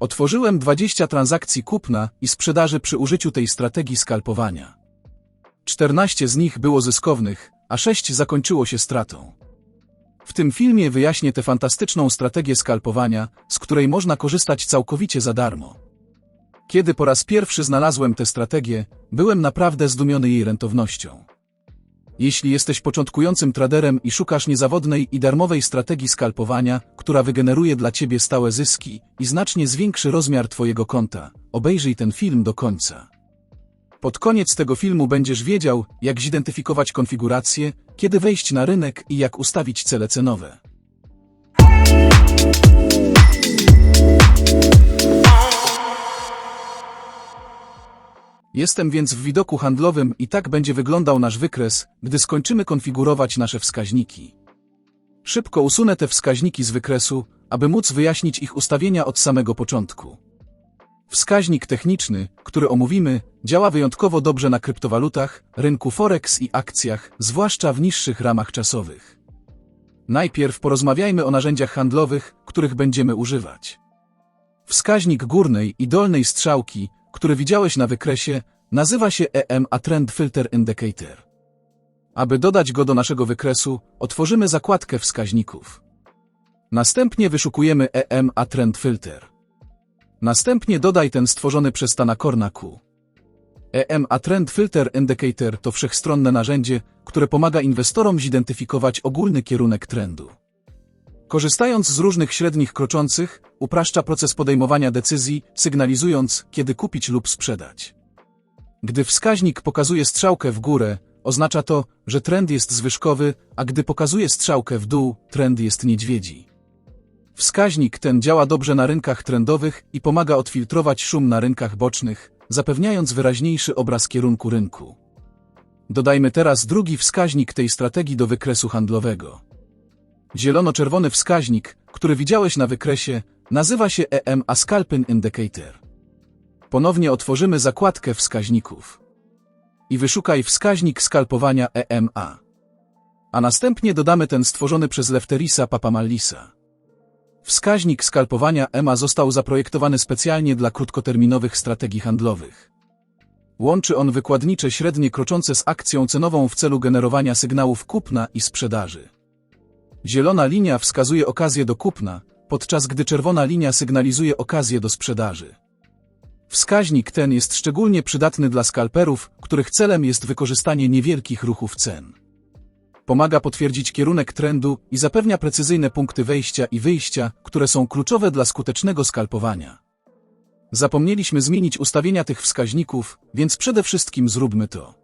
Otworzyłem 20 transakcji kupna i sprzedaży przy użyciu tej strategii skalpowania. 14 z nich było zyskownych, a 6 zakończyło się stratą. W tym filmie wyjaśnię tę fantastyczną strategię skalpowania, z której można korzystać całkowicie za darmo. Kiedy po raz pierwszy znalazłem tę strategię, byłem naprawdę zdumiony jej rentownością. Jeśli jesteś początkującym traderem i szukasz niezawodnej i darmowej strategii skalpowania, która wygeneruje dla ciebie stałe zyski i znacznie zwiększy rozmiar twojego konta, obejrzyj ten film do końca. Pod koniec tego filmu będziesz wiedział, jak zidentyfikować konfigurację, kiedy wejść na rynek i jak ustawić cele cenowe. Jestem więc w widoku handlowym i tak będzie wyglądał nasz wykres, gdy skończymy konfigurować nasze wskaźniki. Szybko usunę te wskaźniki z wykresu, aby móc wyjaśnić ich ustawienia od samego początku. Wskaźnik techniczny, który omówimy, działa wyjątkowo dobrze na kryptowalutach, rynku forex i akcjach, zwłaszcza w niższych ramach czasowych. Najpierw porozmawiajmy o narzędziach handlowych, których będziemy używać. Wskaźnik górnej i dolnej strzałki, który widziałeś na wykresie, nazywa się EMA Trend Filter Indicator. Aby dodać go do naszego wykresu, otworzymy zakładkę wskaźników. Następnie wyszukujemy EMA Trend Filter. Następnie dodaj ten stworzony przez Tanakorna Q. EMA Trend Filter Indicator to wszechstronne narzędzie, które pomaga inwestorom zidentyfikować ogólny kierunek trendu. Korzystając z różnych średnich kroczących, upraszcza proces podejmowania decyzji, sygnalizując, kiedy kupić lub sprzedać. Gdy wskaźnik pokazuje strzałkę w górę, oznacza to, że trend jest zwyżkowy, a gdy pokazuje strzałkę w dół, trend jest niedźwiedzi. Wskaźnik ten działa dobrze na rynkach trendowych i pomaga odfiltrować szum na rynkach bocznych, zapewniając wyraźniejszy obraz kierunku rynku. Dodajmy teraz drugi wskaźnik tej strategii do wykresu handlowego. Zielono-czerwony wskaźnik, który widziałeś na wykresie, nazywa się EMA Scalping Indicator. Ponownie otworzymy zakładkę wskaźników. I wyszukaj wskaźnik skalpowania EMA. A następnie dodamy ten stworzony przez Lefterisa Papamallisa. Wskaźnik skalpowania EMA został zaprojektowany specjalnie dla krótkoterminowych strategii handlowych. Łączy on wykładnicze średnie kroczące z akcją cenową w celu generowania sygnałów kupna i sprzedaży. Zielona linia wskazuje okazję do kupna, podczas gdy czerwona linia sygnalizuje okazję do sprzedaży. Wskaźnik ten jest szczególnie przydatny dla skalperów, których celem jest wykorzystanie niewielkich ruchów cen. Pomaga potwierdzić kierunek trendu i zapewnia precyzyjne punkty wejścia i wyjścia, które są kluczowe dla skutecznego skalpowania. Zapomnieliśmy zmienić ustawienia tych wskaźników, więc przede wszystkim zróbmy to.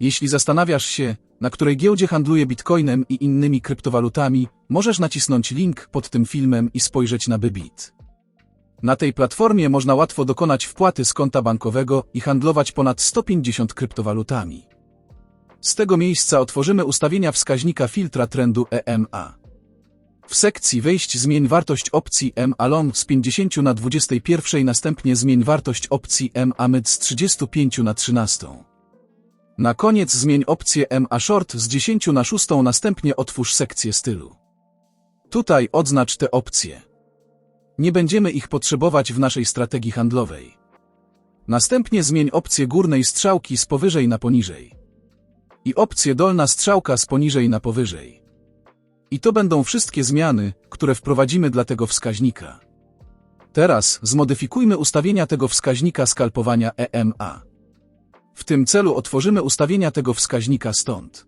Jeśli zastanawiasz się, na której giełdzie handluje bitcoinem i innymi kryptowalutami, możesz nacisnąć link pod tym filmem i spojrzeć na Bybit. Na tej platformie można łatwo dokonać wpłaty z konta bankowego i handlować ponad 150 kryptowalutami. Z tego miejsca otworzymy ustawienia wskaźnika filtra trendu EMA. W sekcji wejść zmień wartość opcji MA Long z 50 na 21, następnie zmień wartość opcji MA Mid z 35 na 13. Na koniec zmień opcję MA Short z 10 na 6, następnie otwórz sekcję stylu. Tutaj odznacz te opcje. Nie będziemy ich potrzebować w naszej strategii handlowej. Następnie zmień opcję górnej strzałki z powyżej na poniżej. I opcję dolna strzałka z poniżej na powyżej. I to będą wszystkie zmiany, które wprowadzimy dla tego wskaźnika. Teraz zmodyfikujmy ustawienia tego wskaźnika skalpowania EMA. W tym celu otworzymy ustawienia tego wskaźnika stąd.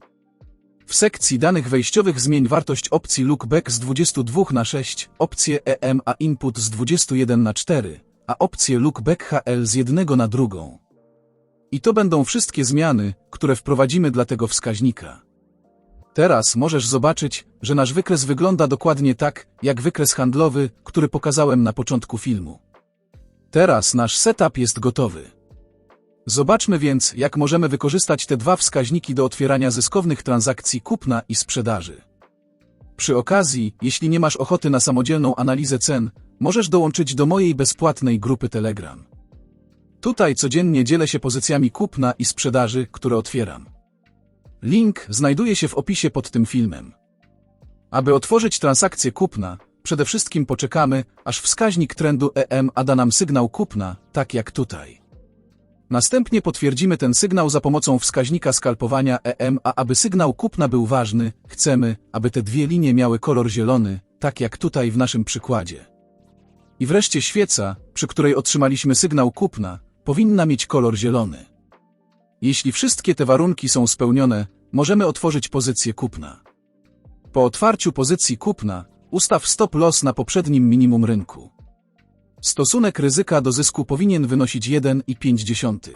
W sekcji danych wejściowych zmień wartość opcji Lookback z 22 na 6, opcję EMA Input z 21 na 4, a opcję Lookback HL z 1 na drugą. I to będą wszystkie zmiany, które wprowadzimy dla tego wskaźnika. Teraz możesz zobaczyć, że nasz wykres wygląda dokładnie tak, jak wykres handlowy, który pokazałem na początku filmu. Teraz nasz setup jest gotowy. Zobaczmy więc, jak możemy wykorzystać te dwa wskaźniki do otwierania zyskownych transakcji kupna i sprzedaży. Przy okazji, jeśli nie masz ochoty na samodzielną analizę cen, możesz dołączyć do mojej bezpłatnej grupy Telegram. Tutaj codziennie dzielę się pozycjami kupna i sprzedaży, które otwieram. Link znajduje się w opisie pod tym filmem. Aby otworzyć transakcję kupna, przede wszystkim poczekamy, aż wskaźnik trendu EMA da nam sygnał kupna, tak jak tutaj. Następnie potwierdzimy ten sygnał za pomocą wskaźnika skalpowania EM, a aby sygnał kupna był ważny, chcemy, aby te dwie linie miały kolor zielony, tak jak tutaj w naszym przykładzie. I wreszcie świeca, przy której otrzymaliśmy sygnał kupna, powinna mieć kolor zielony. Jeśli wszystkie te warunki są spełnione, możemy otworzyć pozycję kupna. Po otwarciu pozycji kupna, ustaw stop loss na poprzednim minimum rynku. Stosunek ryzyka do zysku powinien wynosić 1,5.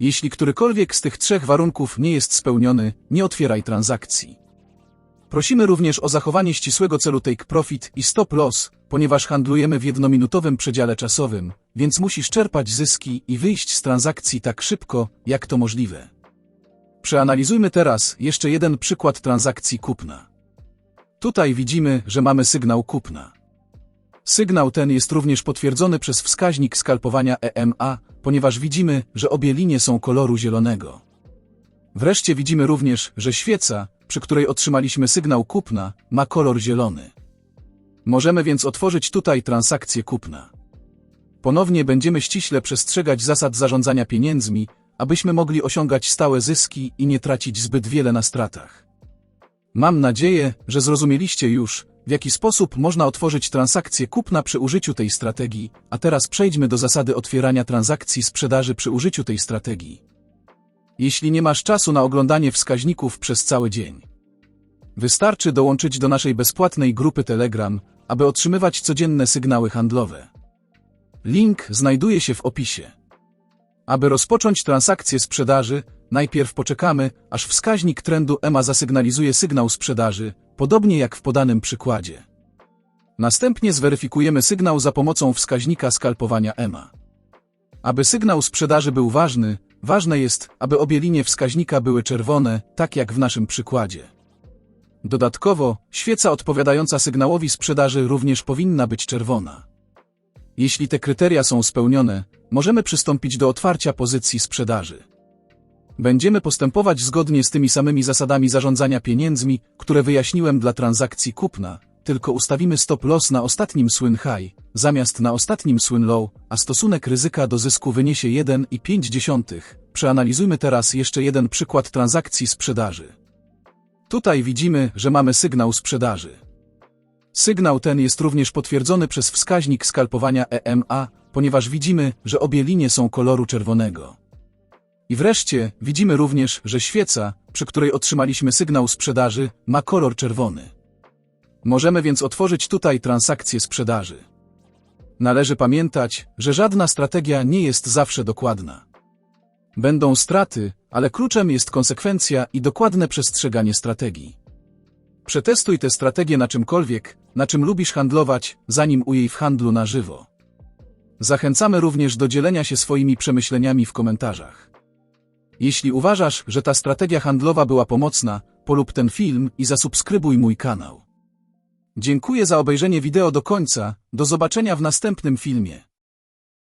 Jeśli którykolwiek z tych trzech warunków nie jest spełniony, nie otwieraj transakcji. Prosimy również o zachowanie ścisłego celu take profit i stop loss, ponieważ handlujemy w jednominutowym przedziale czasowym, więc musisz czerpać zyski i wyjść z transakcji tak szybko, jak to możliwe. Przeanalizujmy teraz jeszcze jeden przykład transakcji kupna. Tutaj widzimy, że mamy sygnał kupna. Sygnał ten jest również potwierdzony przez wskaźnik skalpowania EMA, ponieważ widzimy, że obie linie są koloru zielonego. Wreszcie widzimy również, że świeca, przy której otrzymaliśmy sygnał kupna, ma kolor zielony. Możemy więc otworzyć tutaj transakcję kupna. Ponownie będziemy ściśle przestrzegać zasad zarządzania pieniędzmi, abyśmy mogli osiągać stałe zyski i nie tracić zbyt wiele na stratach. Mam nadzieję, że zrozumieliście już, w jaki sposób można otworzyć transakcję kupna przy użyciu tej strategii, a teraz przejdźmy do zasady otwierania transakcji sprzedaży przy użyciu tej strategii. Jeśli nie masz czasu na oglądanie wskaźników przez cały dzień, wystarczy dołączyć do naszej bezpłatnej grupy Telegram, aby otrzymywać codzienne sygnały handlowe. Link znajduje się w opisie. Aby rozpocząć transakcję sprzedaży, najpierw poczekamy, aż wskaźnik trendu EMA zasygnalizuje sygnał sprzedaży, podobnie jak w podanym przykładzie. Następnie zweryfikujemy sygnał za pomocą wskaźnika skalpowania EMA. Aby sygnał sprzedaży był ważny, ważne jest, aby obie linie wskaźnika były czerwone, tak jak w naszym przykładzie. Dodatkowo, świeca odpowiadająca sygnałowi sprzedaży również powinna być czerwona. Jeśli te kryteria są spełnione, możemy przystąpić do otwarcia pozycji sprzedaży. Będziemy postępować zgodnie z tymi samymi zasadami zarządzania pieniędzmi, które wyjaśniłem dla transakcji kupna, tylko ustawimy stop loss na ostatnim swing high, zamiast na ostatnim swing low, a stosunek ryzyka do zysku wyniesie 1,5. Przeanalizujmy teraz jeszcze jeden przykład transakcji sprzedaży. Tutaj widzimy, że mamy sygnał sprzedaży. Sygnał ten jest również potwierdzony przez wskaźnik skalpowania EMA, ponieważ widzimy, że obie linie są koloru czerwonego. I wreszcie widzimy również, że świeca, przy której otrzymaliśmy sygnał sprzedaży, ma kolor czerwony. Możemy więc otworzyć tutaj transakcję sprzedaży. Należy pamiętać, że żadna strategia nie jest zawsze dokładna. Będą straty, ale kluczem jest konsekwencja i dokładne przestrzeganie strategii. Przetestuj tę strategię na czymkolwiek, na czym lubisz handlować, zanim ujej w handlu na żywo. Zachęcamy również do dzielenia się swoimi przemyśleniami w komentarzach. Jeśli uważasz, że ta strategia handlowa była pomocna, polub ten film i zasubskrybuj mój kanał. Dziękuję za obejrzenie wideo do końca, do zobaczenia w następnym filmie.